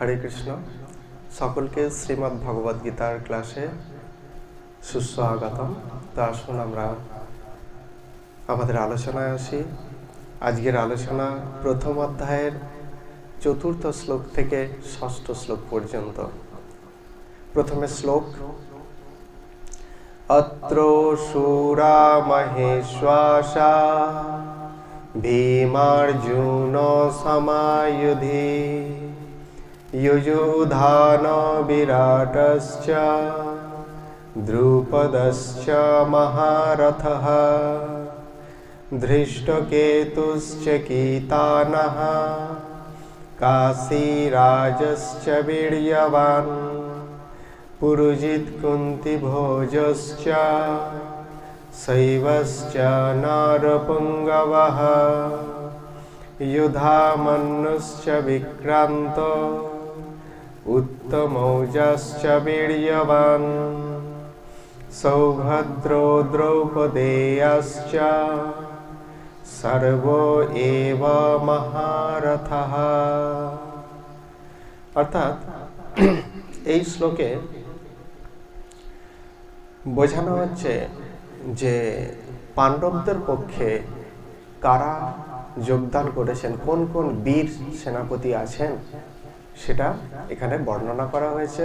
হরে কৃষ্ণ। সকলকে শ্রীমদ্ ভগবদ গীতার ক্লাসে সুস্বাগতম। তো আসুন আমরা আমাদের আলোচনায় আসি। আজকের আলোচনা প্রথম অধ্যায়ের চতুর্থ শ্লোক থেকে ষষ্ঠ শ্লোক পর্যন্ত। প্রথমে শ্লোক, অত্র সুরা মহেশ্বাসা ভীমার্জুন সমায়ুধি। युयुधान विराटश्च द्रुपदश्च महारथः धृष्टकेतुश्च कीतानः काशीराजश्च वीर्यवान् पुरुजित्कुन्तिभोजश्च शैवश्च नरपुङ्गवः उत्तमौजाश्च वीर्यवान् सौभद्रो द्रौपदेयाश्च सर्वो एव মহারথः অর্থাৎ এই শ্লোকে বোঝানো হচ্ছে যে পাণ্ডবদের পক্ষে কারা যোগদান করেছেন কোন কোন বীর সেনাপতি আছেন সেটা এখানে বর্ণনা করা হয়েছে।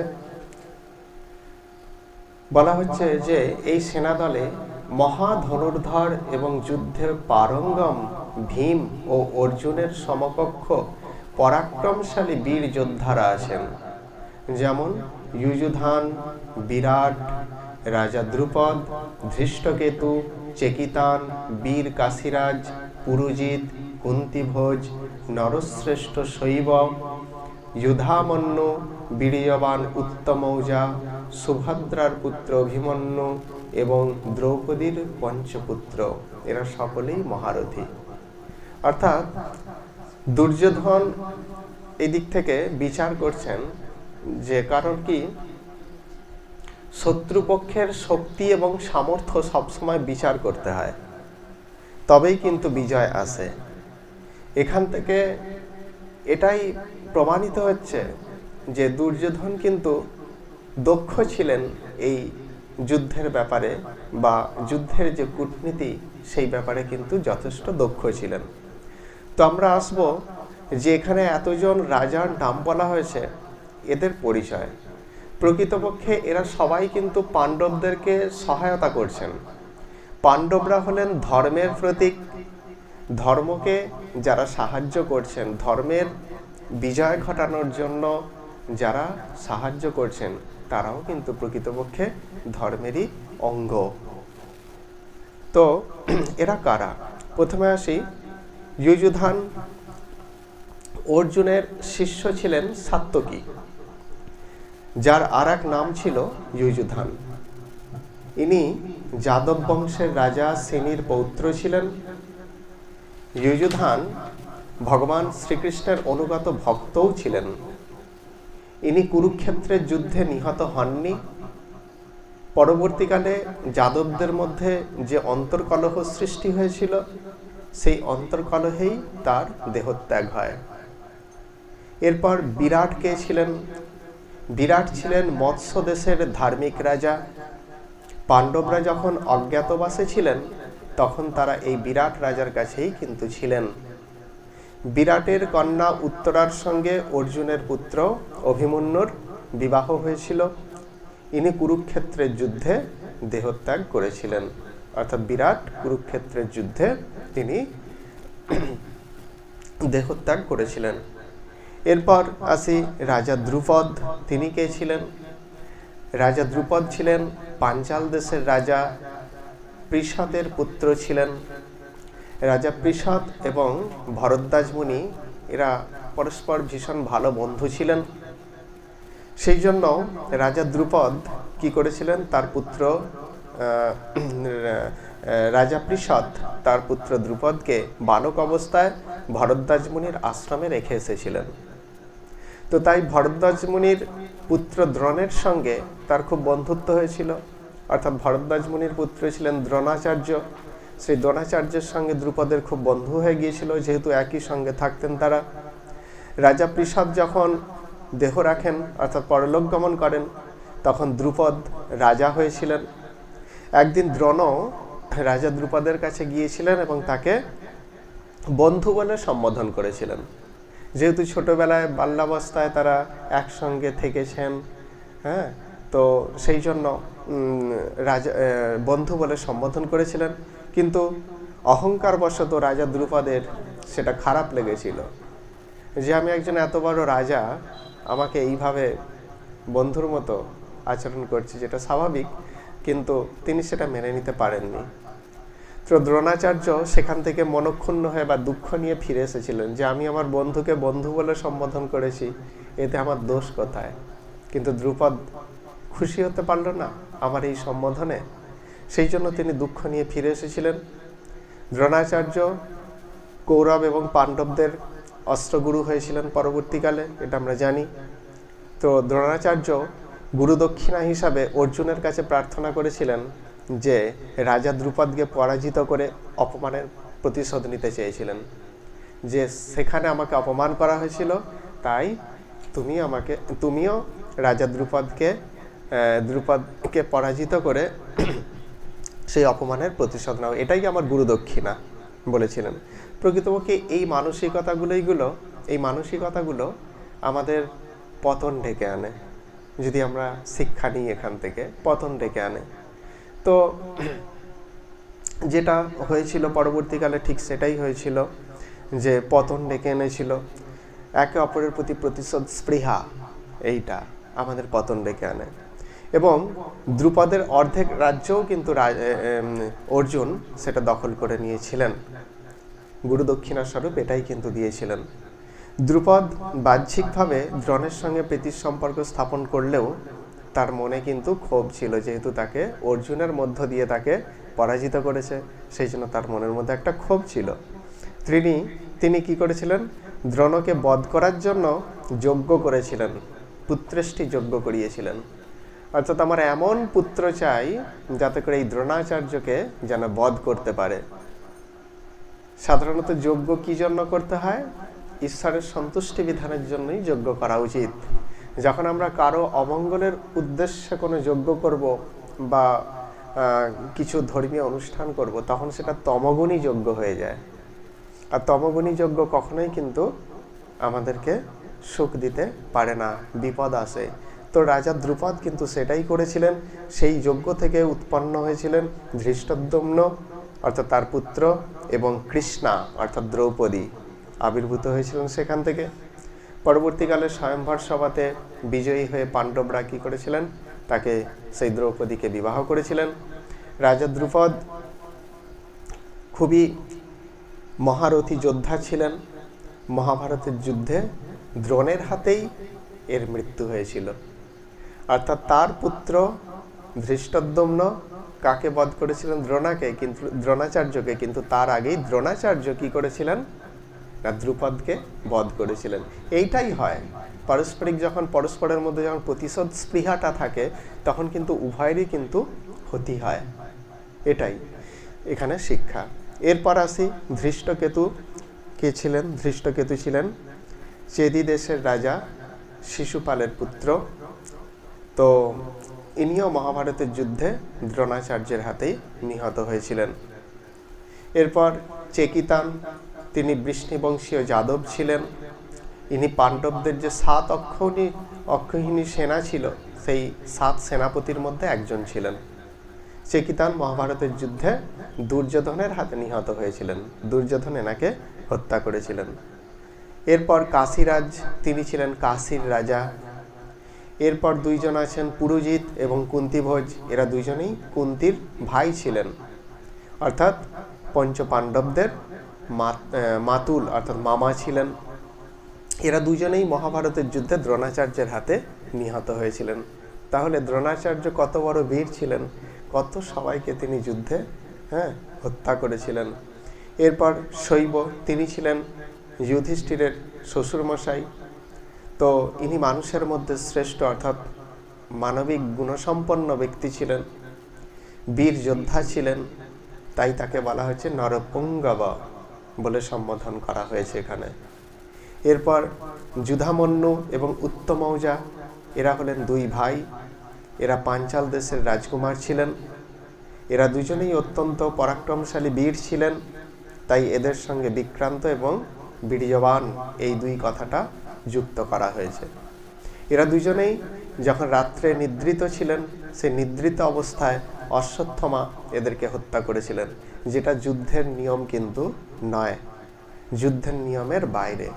বলা হচ্ছে যে এই সেনাদলে মহাধনুর্ধর এবং যুদ্ধের পারঙ্গম ভীম ও অর্জুনের সমকক্ষ পরাক্রমশালী বীর যোদ্ধারা আছেন। যেমন যুযুধান বিরাট, রাজা দ্রুপদ, ধৃষ্টকেতু, চেকিতান, বীর কাশিরাজ, পুরুজিৎ, কুন্তিভোজ, নরশ্রেষ্ঠ শৈব যুধামন্য বীর্যবান উত্তমৌজা সুভদ্রার পুত্র অভিমন্যু এবং দ্রৌপদীর পঞ্চপুত্র। এরা সকলেই মহারথী। অর্থাৎ দুর্যোধন এদিক থেকে বিচার করছেন যে কারণ কি, শত্রুপক্ষের শক্তি এবং সামর্থ্য সবসময় বিচার করতে হয়। তবেই কিন্তু বিজয় আসে। এখান থেকে এটাই প্রমাণিত হচ্ছে যে দুর্যোধন কিন্তু দক্ষ ছিলেন এই যুদ্ধের ব্যাপারে বা যুদ্ধের যে কূটনীতি, সেই ব্যাপারে কিন্তু যথেষ্ট দক্ষ ছিলেন। তো আমরা আসব যে এখানে এতজন রাজার নাম বলা হয়েছে, এদের পরিচয়। প্রকৃতপক্ষে এরা সবাই কিন্তু পাণ্ডবদেরকে সহায়তা করছেন। পাণ্ডবরা হলেন ধর্মের প্রতীক। ধর্মকে যারা সাহায্য করছেন, ধর্মের বিজয় ঘটানোর জন্য যারা সাহায্য করছেন, তারাও কিন্তু প্রকৃতপক্ষে ধর্মেরই অঙ্গ। তো, এরা কারা? প্রথমে আসি, যুযুধান অর্জুনের শিষ্য ছিলেন সাত্তকী যার আর এক নাম ছিল যুযুধান। ইনি যাদব বংশের রাজা সেনির পৌত্র ছিলেন। যুযুধান ভগবান শ্রীকৃষ্ণের অনুগত ভক্তও ছিলেন। ইনি কুরুক্ষেত্রের যুদ্ধে নিহত হননি। পরবর্তীকালে যাদবদের মধ্যে যে অন্তর্কলহ সৃষ্টি হয়েছিল, সেই অন্তর্কলহেই তার দেহত্যাগ হয়। এরপর বিরাট কে ছিলেন? বিরাট ছিলেন মৎস্য দেশের ধার্মিক রাজা। পাণ্ডবরা যখন অজ্ঞাতবাসে ছিলেন, তখন তারা এই বিরাট রাজার কাছেই কিন্তু ছিলেন। বিরাটের কন্যা উত্তরার সঙ্গে অর্জুনের পুত্র অভিমন্যুর বিবাহ হয়েছিল। ইনি কুরুক্ষেত্রের যুদ্ধে দেহত্যাগ করেছিলেন। অর্থাৎ বিরাট কুরুক্ষেত্রের যুদ্ধে তিনি দেহত্যাগ করেছিলেন। এরপর আসি রাজা দ্রুপদ, তিনি কে ছিলেন? রাজা দ্রুপদ ছিলেন পাঞ্চাল দেশের রাজা পৃষদের পুত্র ছিলেন। রাজা পৃষদ এবং ভরদ্বাজ মুনি, এরা পরস্পর ভীষণ ভালো বন্ধু ছিলেন। সেই জন্য রাজা দ্রুপদ কি করেছিলেন? তার পুত্র রাজা পৃষদ তার পুত্র দ্রুপদকে বালক অবস্থায় ভরদ্বাজ মুনির আশ্রমে রেখে এসেছিলেন। তো তাই ভরদ্বাজ মুনির পুত্র দ্রোণের সঙ্গে তার খুব বন্ধুত্ব হয়েছিল। অর্থাৎ ভরদ্বাজ মুনির পুত্র ছিলেন দ্রোণাচার্য। সেই দ্রোণাচার্যের সঙ্গে দ্রুপদের খুব বন্ধু হয়ে গিয়েছিল, যেহেতু একই সঙ্গে থাকতেন তারা। রাজা পৃষদ যখন দেহ রাখেন, অর্থাৎ পরলোক গমন করেন, তখন দ্রুপদ রাজা হয়েছিলেন। একদিন দ্রোণ রাজা দ্রুপদের কাছে গিয়েছিলেন এবং তাকে বন্ধু বলে সম্বোধন করেছিলেন। যেহেতু ছোটবেলায় বাল্যাবস্থায় তারা একসঙ্গে থেকেছেন হ্যাঁ তো সেই জন্য রাজা বন্ধু বলে সম্বোধন করেছিলেন। কিন্তু অহংকারবশত রাজা দ্রুপদের সেটা খারাপ লেগেছিল। যে আমি একজন এত বড় রাজা, আমাকে এইভাবে বন্ধুর মতো আচরণ করছে যেটা স্বাভাবিক, কিন্তু তিনি সেটা মেনে নিতে পারেননি। তো দ্রোণাচার্য সেখান থেকে মনক্ষুণ্ণ হয়ে বা দুঃখ নিয়ে ফিরে এসেছিলেন যে আমি আমার বন্ধুকে বন্ধু বলে সম্বোধন করেছি, এতে আমার দোষ কোথায়? কিন্তু দ্রুপদ খুশি হতে পারল না আমার এই সম্বোধনে। সেই জন্য তিনি দুঃখ নিয়ে ফিরে এসেছিলেন। দ্রোণাচার্য, কৌরব এবং পাণ্ডবদের অস্ত্রগুরু হয়েছিলেন পরবর্তীকালে, এটা আমরা জানি। তো দ্রোণাচার্য গুরুদক্ষিণা হিসাবে অর্জুনের কাছে প্রার্থনা করেছিলেন যে রাজা দ্রুপদকে পরাজিত করে অপমানের প্রতিশোধ নিতে চেয়েছিলেন। যে সেখানে আমাকে অপমান করা হয়েছিল, তাই তুমি আমাকে, তুমিও রাজা দ্রুপদকে দ্রুপদকে পরাজিত করে সেই অপমানের প্রতিশোধ নাও। এটাই আমার গুরুদক্ষিণা বলেছিলেন। প্রকৃতপক্ষে এই মানসিকতাগুলোইগুলো এই মানসিকতাগুলো আমাদের পতন ডেকে আনে। যদি আমরা শিক্ষা নিই এখান থেকে, পতন ডেকে আনে। তো যেটা হয়েছিল পরবর্তীকালে ঠিক সেটাই হয়েছিল যে পতন ডেকে এনেছিল। একে অপরের প্রতি প্রতিশোধ, স্পৃহা, এইটা আমাদের পতন ডেকে আনে। এবং দ্রুপদের অর্ধেক রাজ্যও কিন্তু অর্জুন সেটা দখল করে নিয়েছিলেন। গুরু দক্ষিণা স্বরূপ এটাই কিন্তু দিয়েছিলেন। দ্রুপদ বাহ্যিকভাবে দ্রোণের সঙ্গে প্রীতির সম্পর্ক স্থাপন করলেও তার মনে কিন্তু ক্ষোভ ছিল, যেহেতু তাকে অর্জুনের মধ্য দিয়ে তাকে পরাজিত করেছে, সেই জন্য তার মনের মধ্যে একটা ক্ষোভ ছিল। তিনি তিনি কি করেছিলেন? দ্রোণকে বধ করার জন্য যজ্ঞ করেছিলেন, পুত্রেষ্টি যজ্ঞ করিয়েছিলেন। অর্থাৎ আমার এমন পুত্র চাই যাতে করে এই দ্রোণাচার্যকে যেন বধ করতে পারে। সাধারণত যজ্ঞ কি জন্য করতে হয়? ঈশ্বরের সন্তুষ্টি বিধানের জন্যই যজ্ঞ করা উচিত। যখন আমরা কারও অমঙ্গলের উদ্দেশ্যে কোনো যজ্ঞ করব বা কিছু ধর্মীয় অনুষ্ঠান করব, তখন সেটা তমগুণী যজ্ঞ হয়ে যায়। আর তমগুণী যজ্ঞ কখনোই কিন্তু আমাদেরকে সুখ দিতে পারে না, বিপদ আসে। তো রাজা দ্রুপদ কিন্তু সেটাই করেছিলেন। সেই যজ্ঞ থেকে উৎপন্ন হয়েছিলেন ধৃষ্টদ্যম্ন, অর্থাৎ তার পুত্র, এবং কৃষ্ণা, অর্থাৎ দ্রৌপদী আবির্ভূত হয়েছিলেন সেখান থেকে। পরবর্তীকালে স্বয়ংভর সভাতে বিজয়ী হয়ে পাণ্ডবরা কি করেছিলেন? তাকে সেই দ্রৌপদীকে বিবাহ করেছিলেন। রাজা দ্রুপদ খুবই মহারথী যোদ্ধা ছিলেন। মহাভারতের যুদ্ধে দ্রোণের হাতেই এর মৃত্যু হয়েছিল। অর্থাৎ তার পুত্র ধৃষ্টদ্যম্ন কাকে বধ করেছিলেন? দ্রোণাকে, কিন্তু দ্রোণাচার্যকে, কিন্তু তার আগেই দ্রোণাচার্য কি করেছিলেন? না, দ্রুপদকে বধ করেছিলেন। এইটাই হয়। পারস্পরিক যখন, পরস্পরের মধ্যে যখন প্রতিশোধ স্পৃহাটা থাকে, তখন কিন্তু উভয়েরই কিন্তু ক্ষতি হয়। এটাই এখানে শিক্ষা। এরপর আসি, ধৃষ্টকেতু কে ছিলেন? ধৃষ্টকেতু ছিলেন চেদি দেশের রাজা শিশুপালের পুত্র। তো ইনিও মহাভারতের যুদ্ধে দ্রোণাচার্যের হাতেই নিহত হয়েছিলেন। এরপর চেকিতান, তিনি বৃষ্ণিবংশীয় যাদব ছিলেন। ইনি পাণ্ডবদের যে সাত অক্ষণী অক্ষহীনী সেনা ছিল, সেই সাত সেনাপতির মধ্যে একজন ছিলেন। চেকিতান মহাভারতের যুদ্ধে দুর্যোধনের হাতে নিহত হয়েছিলেন। দুর্যোধন এনাকে হত্যা করেছিলেন। এরপর কাশীরাজ, তিনি ছিলেন কাশীর রাজা। এরপর দুইজন আছেন পুরোজিৎ এবং কুন্তিভোজ এরা দুইজনেই কুন্তির ভাই ছিলেন। অর্থাৎ পঞ্চপাণ্ডবদের মাতুল, অর্থাৎ মামা ছিলেন। এরা দুজনেই মহাভারতের যুদ্ধে দ্রোণাচার্যের হাতে নিহত হয়েছিলেন। তাহলে দ্রোণাচার্য কত বড় বীর ছিলেন? কত সবাইকে তিনি যুদ্ধে হ্যাঁ হত্যা করেছিলেন। এরপর শৈব, তিনি ছিলেন যুধিষ্ঠিরের শ্বশুরমশাই। তো ইনি মানুষের মধ্যে শ্রেষ্ঠ, অর্থাৎ মানবিক গুণসম্পন্ন ব্যক্তি ছিলেন। বীর যোদ্ধা ছিলেন, তাই তাকে বলা হয়েছে নরপুঙ্গব বলে সম্বোধন করা হয়েছে এখানে। এরপর যুধামন্যু এবং উত্তমৌজা, এরা হলেন দুই ভাই। এরা পাঞ্চাল দেশের রাজকুমার ছিলেন। এরা দুজনেই অত্যন্ত পরাক্রমশালী বীর ছিলেন। তাই এদের সঙ্গে বিক্রান্ত এবং বীর্যবান এই দুই কথাটা যুক্ত করা হয়েছে। এরা দুজনেই যখন রাত্রে নিদ্রিত ছিলেন, সেই নিদ্রিত অবস্থায় অশ্বত্থমা এদেরকে হত্যা করেছিলেন, যেটা যুদ্ধের নিয়ম কিন্তু নয়। যুদ্ধের নিয়মের বাইরে।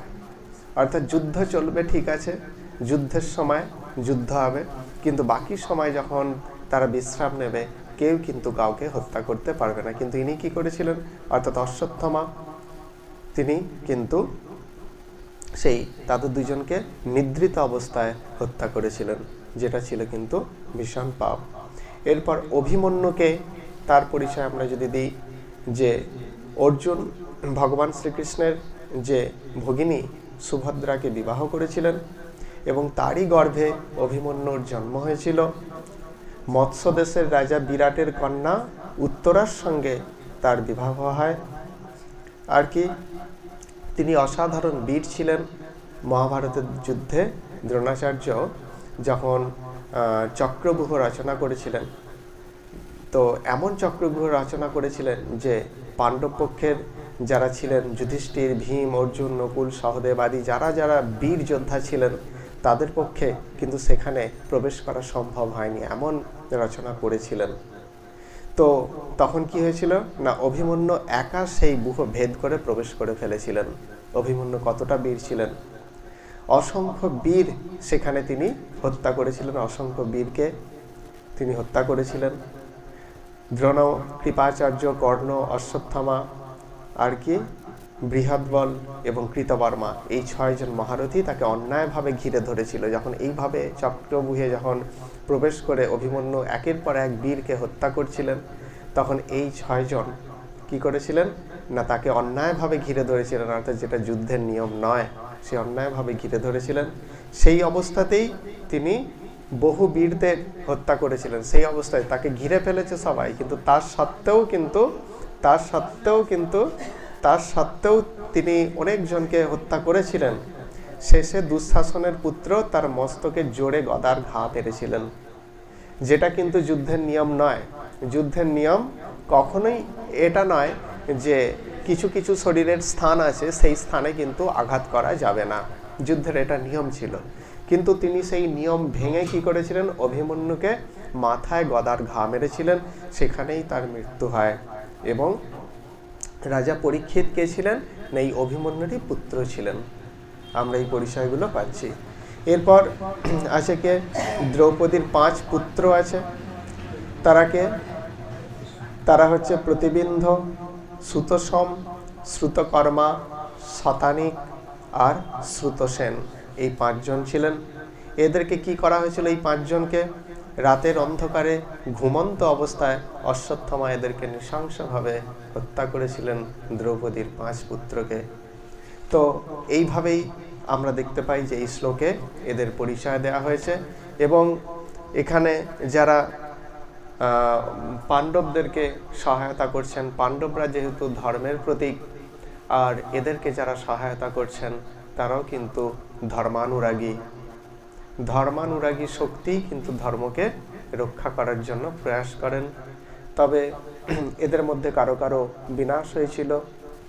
অর্থাৎ যুদ্ধ চলবে, ঠিক আছে, যুদ্ধের সময় যুদ্ধ হবে, কিন্তু বাকি সময় যখন তারা বিশ্রাম নেবে, কেউ কিন্তু কাউকে হত্যা করতে পারবে না। কিন্তু ইনি কি করেছিলেন? অর্থাৎ অশ্বত্থমা, তিনি কিন্তু সেই তাদের দুজনকে নিদ্রিত অবস্থায় হত্যা করেছিলেন, যেটা ছিল কিন্তু ভীষণ পাপ। এরপর অভিমন্যুকে তার পরিচয় আমরা যদি দিই, যে অর্জুন ভগবান শ্রীকৃষ্ণের যে ভগিনী সুভদ্রাকে বিবাহ করেছিলেন এবং তারই গর্ভে অভিমন্যুর জন্ম হয়েছিল। মৎস্য দেশের রাজা বিরাটের কন্যা উত্তরার সঙ্গে তার বিবাহ হয়। আর কি? তিনি অসাধারণ বীর ছিলেন মহাভারতের যুদ্ধে দ্রোণাচার্য যখন চক্রব্যূহ রচনা করেছিলেন। তো এমন চক্রব্যূহ রচনা করেছিলেন যে পাণ্ডব পক্ষের যারা ছিলেন যুধিষ্ঠির, ভীম, অর্জুন, নকুল, সহদেব আদি যারা যারা বীর যোদ্ধা ছিলেন তাদের পক্ষে কিন্তু সেখানে প্রবেশ করা সম্ভব হয়নি। এমন রচনা করেছিলেন। তো তখন কি হয়েছিল? না, অভিমন্য একা সেই বুহ ভেদ করে প্রবেশ করে ফেলেছিলেন। অভিমন্য কতটা বীর ছিলেন? অসংখ্য বীর সেখানে তিনি হত্যা করেছিলেন। অসংখ্য বীরকে তিনি হত্যা করেছিলেন। দ্রোণ, কৃপাচার্য, কর্ণ, অশ্বত্থামা, আর কি? বৃহৎবল এবং কৃতবর্মা, এই ছয়জন মহারথী তাকে অন্যায়ভাবে ঘিরে ধরেছিল। যখন এইভাবে চক্রবুহে যখন প্রবেশ করে অভিমন্যু একের পর এক বীরকে হত্যা করছিলেন, তখন এই ছয়জন কি করেছিলেন? না, তাকে অন্যায়ভাবে ঘিরে ধরেছিলেন, অর্থাৎ যেটা যুদ্ধের নিয়ম নয়, সে অন্যায়ভাবে ঘিরে ধরেছিলেন। সেই অবস্থাতেই তিনি বহু বীরদের হত্যা করেছিলেন। সেই অবস্থায় তাকে ঘিরে ফেলেছে সবাই, কিন্তু তার সত্ত্বেও কিন্তু, তার সত্ত্বেও কিন্তু তার সত্ত্বেও তিনি অনেকজনকে হত্যা করেছিলেন। শেষে দুঃশাসনের পুত্র তার মস্তকে জোরে গদার ঘা পেরেছিলেন। যেটা কিন্তু যুদ্ধের নিয়ম নয়। যুদ্ধের নিয়ম কখনোই এটা নয় যে কিছু কিছু শরীরের স্থান আছে, সেই স্থানে কিন্তু আঘাত করা যাবে না। যুদ্ধের এটা নিয়ম ছিল। কিন্তু তিনি সেই নিয়ম ভেঙে কি করেছিলেন? অভিমন্যুকে মাথায় গদার ঘা মেরেছিলেন। সেখানেই তার মৃত্যু হয় এবং রাজা পরীক্ষিত কে ছিলেন? না এই অভিমন্যুরই পুত্র ছিলেন। আমরা এই পরিচয়গুলো পাচ্ছি। এরপর আছে কে? দ্রৌপদীর পাঁচ পুত্র আছে। তারা কে? তারা হচ্ছে প্রতিবিন্ধ সুতসম শ্রুতকর্মা শতানিক আর শ্রুতসেন। এই পাঁচজন ছিলেন। এদেরকে কি করা হয়েছিল এই পাঁচজনকে? রাতের অন্ধকারে ঘুমন্ত অবস্থায় অশ্বত্থমা এদেরকে নৃশংসভাবে হত্যা করেছিলেন দ্রৌপদীর পাঁচ পুত্রকে। তো এইভাবেই আমরা দেখতে পাই যে এই শ্লোকে এদের পরিচয় দেওয়া হয়েছে এবং এখানে যারা পাণ্ডবদেরকে সহায়তা করছেন, পাণ্ডবরা যেহেতু ধর্মের প্রতীক, আর এদেরকে যারা সহায়তা করছেন, তারাও কিন্তু ধর্মানুরাগী। ধর্মানুরাগী শক্তি কিন্তু ধর্মকে রক্ষা করার জন্য প্রয়াস করেন। তবে এদের মধ্যে কারও কারও বিনাশ হয়েছিল,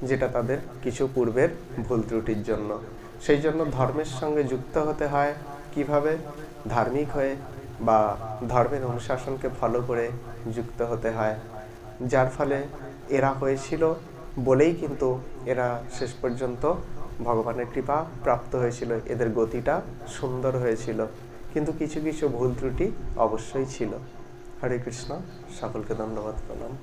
যেটা তাদের কিছু পূর্বের ভুল ত্রুটির জন্য। সেই জন্য ধর্মের সঙ্গে যুক্ত হতে হয় কীভাবে? ধার্মিক হয়ে বা ধর্মের অনুশাসনকে ফলো করে যুক্ত হতে হয়। যার ফলে এরা হয়েছিল বলেই কিন্তু এরা শেষ পর্যন্ত ভগবানের কৃপা প্রাপ্ত হয়েছিল, এদের গতিটা সুন্দর হয়েছিল। কিন্তু কিছু কিছু ভুল ত্রুটি অবশ্যই ছিল। হরে কৃষ্ণ, সকলকে ধন্যবাদ প্রণাম।